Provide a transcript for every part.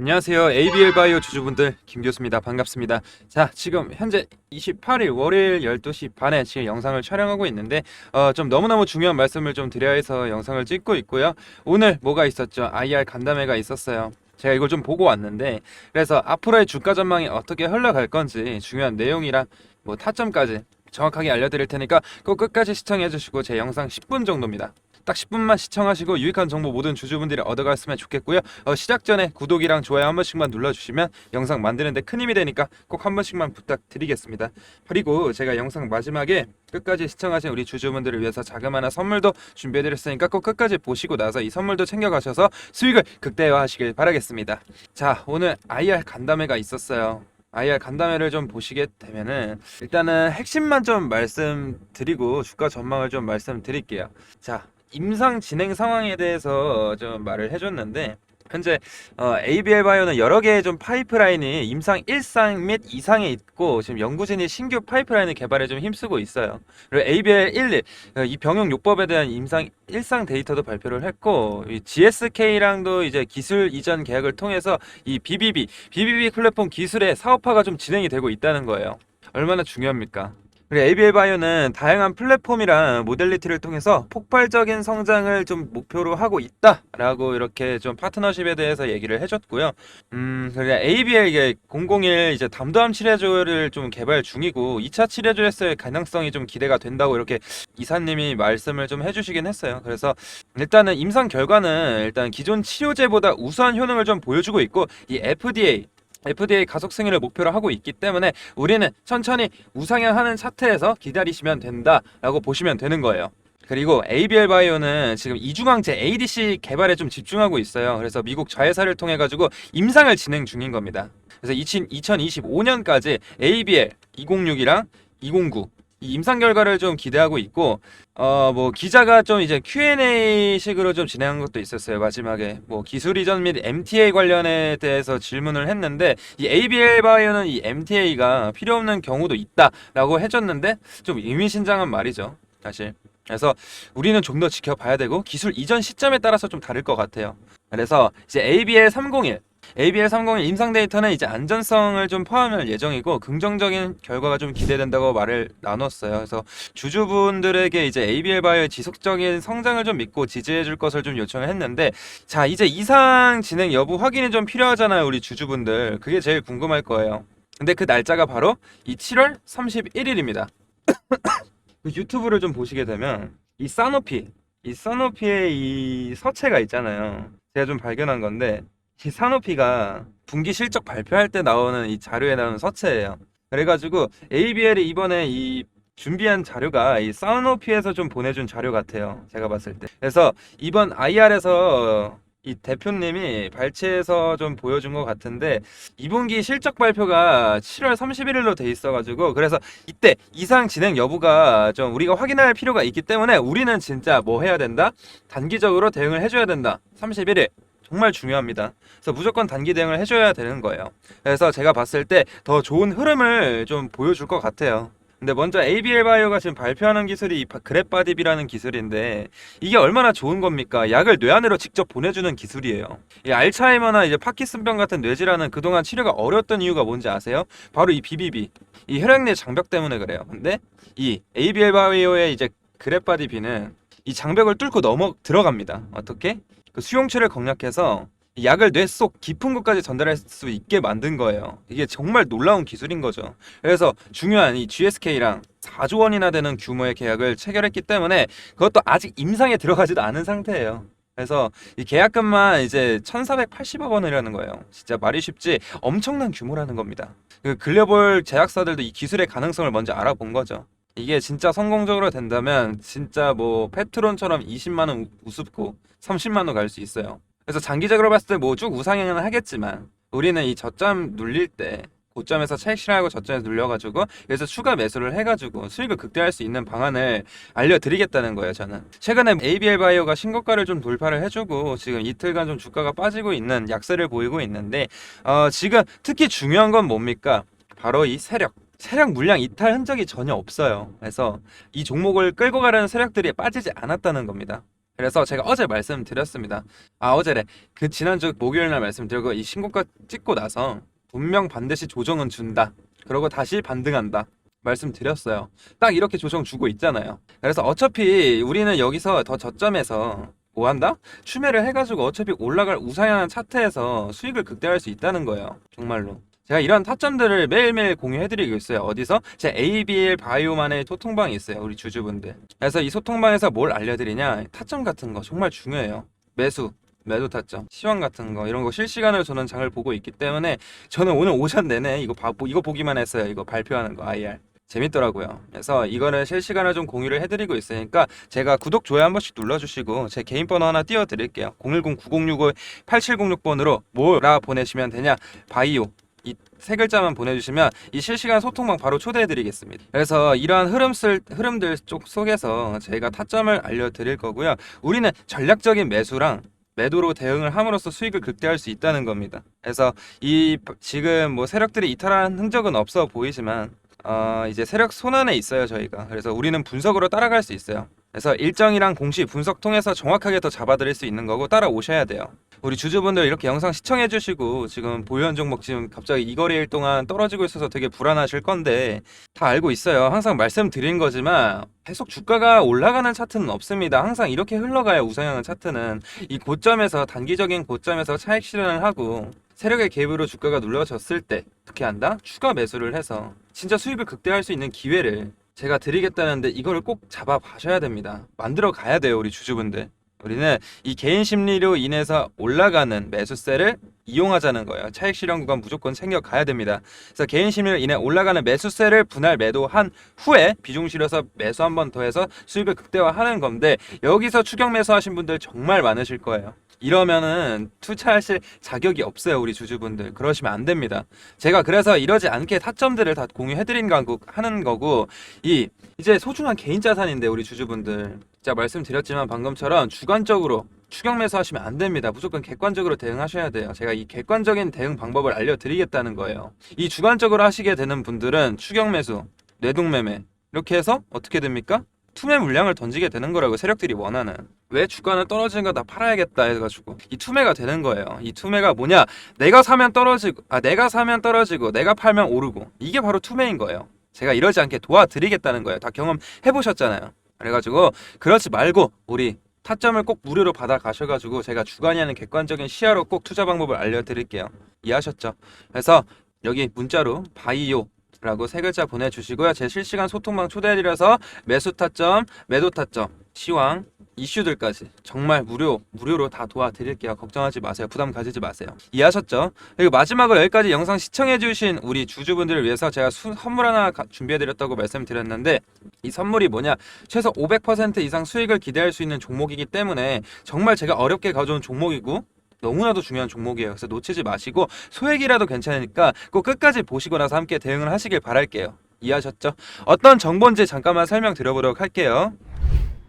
안녕하세요. ABL 바이오 주주분들 김 교수입니다. 반갑습니다. 자, 지금 현재 28일 월요일 12시 반에 지금 영상을 촬영하고 있는데 어, 좀 너무너무 중요한 말씀을 좀 드려야 해서 영상을 찍고 있고요. 오늘 뭐가 있었죠? IR 간담회가 있었어요. 제가 이걸 좀 보고 왔는데 그래서 앞으로의 주가 전망이 어떻게 흘러갈 건지 중요한 내용이랑 뭐 타점까지 정확하게 알려드릴 테니까 꼭 끝까지 시청해 주시고 제 영상 10분 정도입니다. 딱 10분만 시청하시고 유익한 정보 모든 주주분들이 얻어갔으면 좋겠고요. 어, 시작 전에 구독이랑 좋아요 한 번씩만 눌러주시면 영상 만드는데 큰 힘이 되니까 꼭 한 번씩만 부탁드리겠습니다. 그리고 제가 영상 마지막에 끝까지 시청하신 우리 주주분들을 위해서 자그마한 선물도 준비해드렸으니까 꼭 끝까지 보시고 나서 이 선물도 챙겨가셔서 수익을 극대화하시길 바라겠습니다. 자, 오늘 IR 간담회가 있었어요. IR 간담회를 좀 보시게 되면은 일단은 핵심만 좀 말씀드리고 주가 전망을 좀 말씀드릴게요. 자, 임상 진행 상황에 대해서 좀 말을 해줬는데 현재 어, ABL 바이오는 여러 개의 좀 파이프라인이 임상 1상 및 2상에 있고 지금 연구진이 신규 파이프라인을 개발에 좀 힘쓰고 있어요. 그리고 ABL 1, 어, 이 병용 요법에 대한 임상 1상 데이터도 발표를 했고 이 GSK랑도 이제 기술 이전 계약을 통해서 이 BBB, BBB 플랫폼 기술의 사업화가 좀 진행이 되고 있다는 거예요. 얼마나 중요합니까? 그리고 ABL 바이오는 다양한 플랫폼이랑 모델리티를 통해서 폭발적인 성장을 좀 목표로 하고 있다라고 이렇게 좀 파트너십에 대해서 얘기를 해줬고요. 음, 그리고 ABL 이게 001 이제 담도암 치료제를 좀 개발 중이고 2차 치료제에서의 가능성이 좀 기대가 된다고 이렇게 이사님이 말씀을 좀 해주시긴 했어요. 그래서 일단은 임상 결과는 일단 기존 치료제보다 우수한 효능을 좀 보여주고 있고 이 FDA FDA 가속 승인을 목표로 하고 있기 때문에 우리는 천천히 우상향하는 차트에서 기다리시면 된다라고 보시면 되는 거예요. 그리고 ABL 바이오는 지금 이중항체 ADC 개발에 좀 집중하고 있어요. 그래서 미국 자회사를 통해 가지고 임상을 진행 중인 겁니다. 그래서 2025년까지 ABL 206이랑 209 이 임상 결과를 좀 기대하고 있고 어 뭐 기자가 좀 이제 Q&A 식으로 좀 진행한 것도 있었어요 마지막에. 뭐 기술 이전 및 MTA 관련에 대해서 질문을 했는데 이 ABL 바이오는 이 MTA가 필요 없는 경우도 있다라고 해줬는데 좀 의미심장한 말이죠 사실. 그래서 우리는 좀 더 지켜봐야 되고 기술 이전 시점에 따라서 좀 다를 것 같아요. 그래서 이제 ABL 301 ABL 301 임상 데이터는 이제 안전성을 좀 포함할 예정이고 긍정적인 결과가 좀 기대된다고 말을 나눴어요. 그래서 주주분들에게 이제 ABL 바이오의 지속적인 성장을 좀 믿고 지지해 줄 것을 좀 요청을 했는데 자, 이제 이상 진행 여부 확인이 좀 필요하잖아요, 우리 주주분들. 그게 제일 궁금할 거예요. 근데 그 날짜가 바로 이 7월 31일입니다. 그 유튜브를 좀 보시게 되면 이 사노피, 이 사노피의 이 서체가 있잖아요. 제가 좀 발견한 건데 이 사노피가 분기 실적 발표할 때 나오는 이 자료에 나오는 서체예요. 그래가지고 ABL이 이번에 이 준비한 자료가 이 사노피에서 좀 보내준 자료 같아요. 제가 봤을 때. 그래서 이번 IR에서 이 대표님이 발췌해서 좀 보여준 것 같은데 2분기 실적 발표가 7월 31일로 돼 있어가지고 그래서 이때 이상 진행 여부가 좀 우리가 확인할 필요가 있기 때문에 우리는 진짜 뭐 해야 된다? 단기적으로 대응을 해줘야 된다. 31일. 정말 중요합니다. 그래서 무조건 단기 대응을 해줘야 되는 거예요. 그래서 제가 봤을 때 더 좋은 흐름을 좀 보여줄 것 같아요. 근데 먼저 ABL 바이오가 지금 발표하는 기술이 이 그랩바딥이라는 기술인데 이게 얼마나 좋은 겁니까? 약을 뇌 안으로 직접 보내주는 기술이에요. 이 알츠하이머나 이제 파키슨병 같은 뇌질환은 그동안 치료가 어려웠던 이유가 뭔지 아세요? 바로 이 BBB, 이 혈액내 장벽 때문에 그래요. 근데 이 ABL 바이오의 이제 그랩바디비는 이 장벽을 뚫고 넘어 들어갑니다. 어떻게? 그 수용체를 공략해서 이 약을 뇌 속 깊은 곳까지 전달할 수 있게 만든 거예요. 이게 정말 놀라운 기술인 거죠. 그래서 중요한 이 GSK랑 4조 원이나 되는 규모의 계약을 체결했기 때문에 그것도 아직 임상에 들어가지도 않은 상태예요. 그래서 이 계약금만 이제 1,480억 원이라는 거예요. 진짜 말이 쉽지 엄청난 규모라는 겁니다. 그 글로벌 제약사들도 이 기술의 가능성을 먼저 알아본 거죠. 이게 진짜 성공적으로 된다면 진짜 뭐 페트론처럼 20만 원 우습고 30만 원 갈 수 있어요. 그래서 장기적으로 봤을 때 뭐 쭉 우상향은 하겠지만 우리는 이 저점 눌릴 때 고점에서 차익 실현하고 저점에서 눌려가지고 그래서 추가 매수를 해가지고 수익을 극대화할 수 있는 방안을 알려드리겠다는 거예요 저는. 최근에 ABL 바이오가 신고가를 좀 돌파를 해주고 지금 이틀간 좀 주가가 빠지고 있는 약세를 보이고 있는데 어, 지금 특히 중요한 건 뭡니까? 바로 이 세력. 세력 물량 이탈 흔적이 전혀 없어요. 그래서 이 종목을 끌고 가려는 세력들이 빠지지 않았다는 겁니다 그래서 제가 어제 말씀드렸습니다. 아 어제래. 그 지난주 목요일 날 말씀드리고 이 신고가 찍고 나서 분명 반드시 조정은 준다. 그러고 다시 반등한다. 말씀드렸어요. 딱 이렇게 조정 주고 있잖아요. 그래서 어차피 우리는 여기서 더 저점에서 뭐 한다? 추매를 해가지고 어차피 올라갈 우상향한 차트에서 수익을 극대화할 수 있다는 거예요. 정말로. 제가 이런 타점들을 매일매일 공유해드리고 있어요. 어디서? 제 ABL 바이오만의 소통방이 있어요. 우리 주주분들. 그래서 이 소통방에서 뭘 알려드리냐? 타점 같은 거 정말 중요해요. 매수, 매도 타점, 시황 같은 거 이런 거 실시간으로 저는 장을 보고 있기 때문에 저는 오늘 오전 내내 이거 봐, 이거 보기만 했어요. 이거 발표하는 거 IR. 재밌더라고요. 그래서 이거는 실시간으로 좀 공유를 해드리고 있으니까 제가 구독, 좋아요 한 번씩 눌러주시고 제 개인 번호 하나 띄워드릴게요. 010-9065-8706번으로 뭐라 보내시면 되냐? 바이오. 이 세 글자만 보내주시면 이 실시간 소통방 바로 초대해드리겠습니다. 그래서 이러한 흐름들, 흐름들 쪽 속에서 제가 타점을 알려드릴 거고요. 우리는 전략적인 매수랑 매도로 대응을 함으로써 수익을 극대화할 수 있다는 겁니다. 그래서 이 지금 뭐 세력들이 이탈한 흔적은 없어 보이지만 어, 이제 세력 손안에 있어요 저희가. 그래서 우리는 분석으로 따라갈 수 있어요. 그래서 일정이랑 공시 분석 통해서 정확하게 더 잡아드릴 수 있는 거고 따라오셔야 돼요. 우리 주주분들 이렇게 영상 시청해 주시고 지금 보유한 종목 지금 갑자기 이 거래일 동안 떨어지고 있어서 되게 불안하실 건데 다 알고 있어요. 항상 말씀드린 거지만 계속 주가가 올라가는 차트는 없습니다. 항상 이렇게 흘러가요. 우상향한 차트는 이 고점에서 단기적인 고점에서 차익 실현을 하고 세력의 갭으로 주가가 눌러졌을 때 어떻게 한다? 추가 매수를 해서 진짜 수익을 극대화할 수 있는 기회를 제가 드리겠다는데 이거를 꼭 잡아 가셔야 됩니다. 만들어 가야 돼요, 우리 주주분들. 우리는 이 개인 심리로 인해서 올라가는 매수세를 이용하자는 거예요. 차익 실현 구간 무조건 챙겨 가야 됩니다. 그래서 개인 심리로 인해 올라가는 매수세를 분할 매도한 후에 비중 실어서 매수 한 번 더 해서 수익을 극대화하는 건데 여기서 추격 매수하신 분들 정말 많으실 거예요. 이러면은 투자하실 자격이 없어요, 우리 주주분들. 그러시면 안 됩니다. 제가 그래서 이러지 않게 타점들을 다 공유해드린 거 하는 거고, 이, 이제 소중한 개인 자산인데, 우리 주주분들. 제가 말씀드렸지만 방금처럼 주관적으로 추격 매수하시면 안 됩니다. 무조건 객관적으로 대응하셔야 돼요. 제가 이 객관적인 대응 방법을 알려드리겠다는 거예요. 이 주관적으로 하시게 되는 분들은 추격 매수, 뇌동매매, 이렇게 해서 어떻게 됩니까? 투매 물량을 던지게 되는 거라고 세력들이 원하는 왜 주가는 떨어지는 거 다 팔아야겠다 해가지고 이 투매가 되는 거예요 이 투매가 뭐냐 내가 사면 떨어지고 아 내가 사면 떨어지고 내가 팔면 오르고 이게 바로 투매인 거예요 제가 이러지 않게 도와드리겠다는 거예요 다 경험해 보셨잖아요 그래가지고 그렇지 말고 우리 타점을 꼭 무료로 받아 가셔가지고 제가 주관이 하는 객관적인 시야로 꼭 투자 방법을 알려드릴게요 이해하셨죠 그래서 여기 문자로 바이오 라고 세 글자 보내주시고요. 제 실시간 소통방 초대해드려서 매수 타점, 매도 타점, 시황, 이슈들까지 정말 무료, 무료로 다 도와드릴게요. 걱정하지 마세요. 부담 가지지 마세요. 이해하셨죠? 그리고 마지막으로 여기까지 영상 시청해주신 우리 주주분들을 위해서 제가 수, 선물 하나 가- 준비해드렸다고 말씀드렸는데 이 선물이 뭐냐? 최소 500% 이상 수익을 기대할 수 있는 종목이기 때문에 정말 제가 어렵게 가져온 종목이고 너무나도 중요한 종목이에요. 그래서 놓치지 마시고 소액이라도 괜찮으니까 꼭 끝까지 보시고 나서 함께 대응을 하시길 바랄게요. 이해하셨죠? 어떤 정보인지 잠깐만 설명드려보도록 할게요.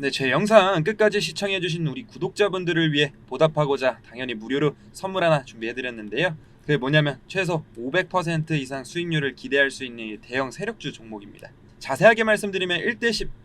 네, 제 영상 끝까지 시청해주신 우리 구독자분들을 위해 보답하고자 당연히 무료로 선물 하나 준비해드렸는데요. 그게 뭐냐면 최소 500% 이상 수익률을 기대할 수 있는 이 대형 세력주 종목입니다. 자세하게 말씀드리면 1대10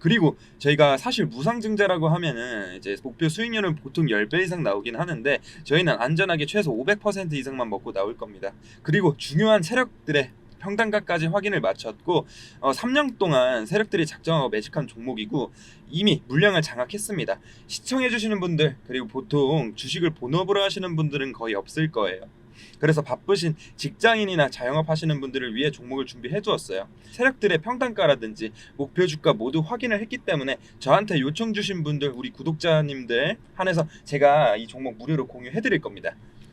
그리고 저희가 사실 무상증자라고 하면은 이제 목표 수익률은 보통 10배 이상 나오긴 하는데 저희는 안전하게 최소 500% 이상만 먹고 나올 겁니다. 그리고 중요한 세력들의 평단가까지 확인을 마쳤고 어, 3년 동안 세력들이 작정하고 매집한 종목이고 이미 물량을 장악했습니다. 시청해주시는 분들 그리고 보통 주식을 본업으로 하시는 분들은 거의 없을 거예요. 그래서 바쁘신 직장인이나 자영업 하시는 분들을 위해 종목을 준비해 두었어요. 세력들의 평단가라든지 목표 주가 모두 확인을 했기 때문에 저한테 요청 주신 분들 우리 구독자님들 한해서 제가 이 종목 무료로 공유해 드릴 겁니다.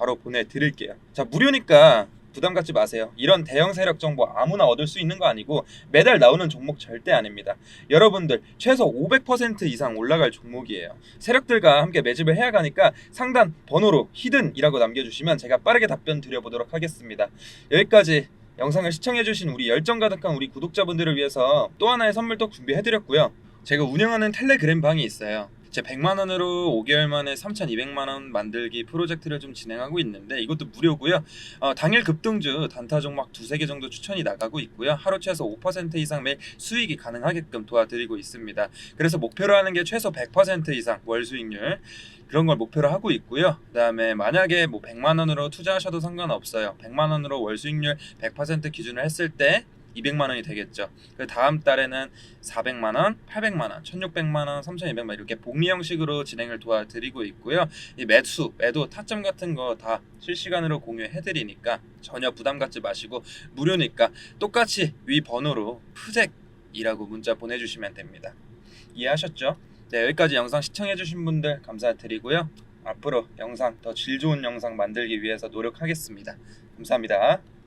바로 보내드릴게요. 자 무료니까 부담 갖지 마세요. 이런 대형 세력 정보 아무나 얻을 수 있는 거 아니고 매달 나오는 종목 절대 아닙니다. 여러분들 최소 500% 이상 올라갈 종목이에요. 세력들과 함께 매집을 해야 가니까 상단 번호로 히든이라고 남겨주시면 제가 빠르게 답변 드려보도록 하겠습니다. 여기까지 영상을 시청해주신 우리 열정 가득한 우리 구독자분들을 위해서 또 하나의 선물 또 준비해드렸고요. 제가 운영하는 텔레그램 방이 있어요. 제 100만 원으로 5개월 만에 3,200만 원 만들기 프로젝트를 좀 진행하고 있는데 이것도 무료고요. 어, 당일 급등주 단타 종목 두세 개 정도 추천이 나가고 있고요. 하루 최소 5% 이상 매일 수익이 가능하게끔 도와드리고 있습니다. 그래서 목표로 하는 게 최소 100% 이상 월 수익률 그런 걸 목표로 하고 있고요. 그다음에 만약에 뭐 100만 원으로 투자하셔도 상관없어요. 100만 원으로 월 수익률 100% 기준을 했을 때 200만 원이 되겠죠. 그 다음 달에는 400만 원, 800만 원, 1,600만 원, 3,200만 원 이렇게 복리 형식으로 진행을 도와드리고 있고요. 이 매수, 매도, 타점 같은 거 다 실시간으로 공유해 드리니까 전혀 부담 갖지 마시고 무료니까 똑같이 위 번호로 푸잭이라고 문자 보내 주시면 됩니다. 이해하셨죠? 네 여기까지 영상 시청해 주신 분들 감사드리고요. 앞으로 영상 더 질 좋은 영상 만들기 위해서 노력하겠습니다. 감사합니다.